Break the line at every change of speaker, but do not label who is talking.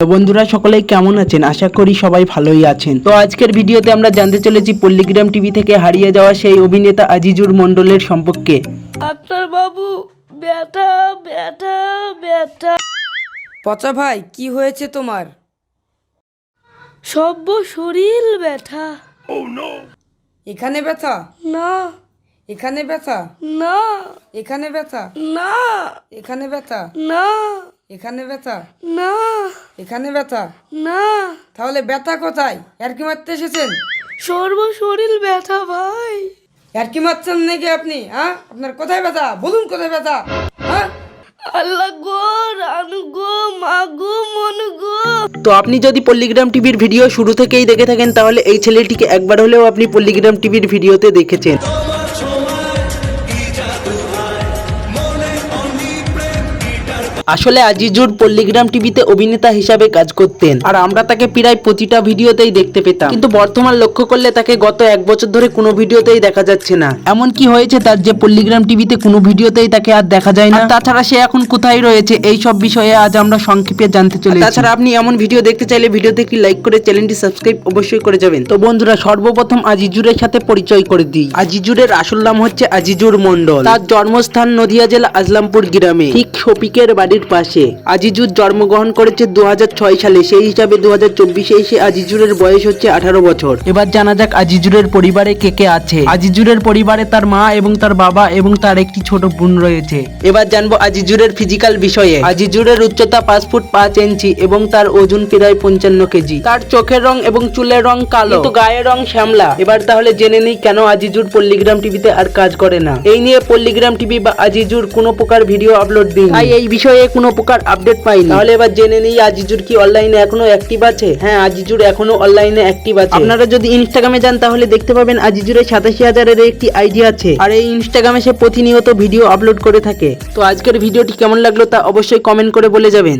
তো বন্ধুরা সকলেই কেমন আছেন? আশা করি সবাই ভালোই আছেন। তো আজকের ভিডিওতে আমরা জানতে চলেছি পল্লিগ্রাম টিভি থেকে হারিয়ে যাওয়া সেই অভিনেতা আজিজুর মন্ডলের সম্পর্কে।
ডাক্তার বাবু ব্যথা ব্যথা ব্যথা
পচা ভাই কি হয়েছে তোমার?
সব্য শরীর ব্যথা
এখানে ব্যথা?
না।
এখানে ব্যথা?
না।
এখানে ব্যথা?
না।
এখানে ব্যথা?
না।
এখানে ব্যথা?
না।
এখানে ব্যথা?
না।
তাহলে ব্যথা কোথায়? আর কি মারতে এসেছেন?
সর্ব শরীর ব্যথা ভাই।
আর কি মারছেন নাকি আপনি হ্যাঁ? আপনার কোথায় ব্যথা? বলুন কোথায় ব্যথা হ্যাঁ?
আল্লাহ গো রানু গো মা গো মন গো।
তো আপনি যদি পল্লিগ্রাম টিভির ভিডিও শুরু থেকেই দেখে থাকেন তাহলে এই ছেলেটিকে একবার হলেও আপনি পল্লিগ্রাম টিভির ভিডিওতে দেখেছেন। আসলে আজিজুর পল্লিগ্রাম টিভিতে অভিনেতা হিসাবে কাজ করতেন। আর আমরা তাকে প্রায় প্রতিটা ভিডিওতেই দেখতে পেতাম। কিন্তু বর্তমান লক্ষ্য করলে তাকে গত এক বছর ধরে কোনো ভিডিওতেই দেখা যাচ্ছে না। এমন কি হয়েছে তার যে পল্লিগ্রাম টিভিতে কোনো ভিডিওতেই তাকে আর দেখা যায় না? তাছাড়া সে এখন কোথায় রয়েছে এই সব বিষয়ে আজ আমরা সংক্ষেপে জানতে চলেছি। তাছাড়া আপনি এমন ভিডিও দেখতে চাইলে ভিডিওতে একটি লাইক করে চ্যানেলটি সাবস্ক্রাইব অবশ্যই করে যাবেন। তো বন্ধুরা সর্বপ্রথম আজিজুরের সাথে পরিচয় করে দিই। আজিজুরের আসল নাম হচ্ছে আজিজুর মন্ডল তার জন্মস্থান নদিয়া জেলা আজলামপুর গ্রামে। ঠিক শফিকের বাড়ির পাশে। আজিজুর জন্মগ্রহণ করেছে দু হাজার ছয় সালে সেই হিসাবে দু হাজার চব্বিশে এসে আজিজুরের বয়স হচ্ছে আঠারো বছর। এবার জানা যাক আজিজুরের পরিবারে কে কে আছে। আজিজুরের পরিবারে তার মা এবং তার বাবা এবং তার একটি ছোট বোন রয়েছে। এবার জানব আজিজুরের ফিজিক্যাল বিষয়ে। আজিজুরের উচ্চতা পাঁচ ফুট পাঁচ ইঞ্চি এবং তার ওজন প্রায় পঞ্চান্ন কেজি। তার চোখের রং এবং চুলের রং কালো। কিন্তু গায়ের রং শ্যামলা। এবার তাহলে জেনে নেই কেন আজিজুর পল্লিগ্রাম টিভিতে আর কাজ করে না। এই নিয়ে পল্লিগ্রাম টিভি বা আজিজুর কোনো প্রকার ভিডিও আপলোড দিই তাই এই বিষয়ে কোনো প্রকার আপডেট পাইনি। তাহলে এবার জেনে নেই আজিজুর কি অনলাইনে এখনও অ্যাক্টিভ আছে? হ্যাঁ আজিজুর এখনও অনলাইনে অ্যাক্টিভ আছে। আপনারা যদি ইনস্টাগ্রামে যান তাহলে দেখতে পাবেন আজিজুরের সাতাশি হাজারের একটি আইডি আছে। আর এই ইনস্টাগ্রামে সে প্রতিনিয়ত ভিডিও আপলোড করে থাকে। তো আজকের ভিডিওটি কেমন লাগল তা অবশ্যই কমেন্ট করে বলে যাবেন।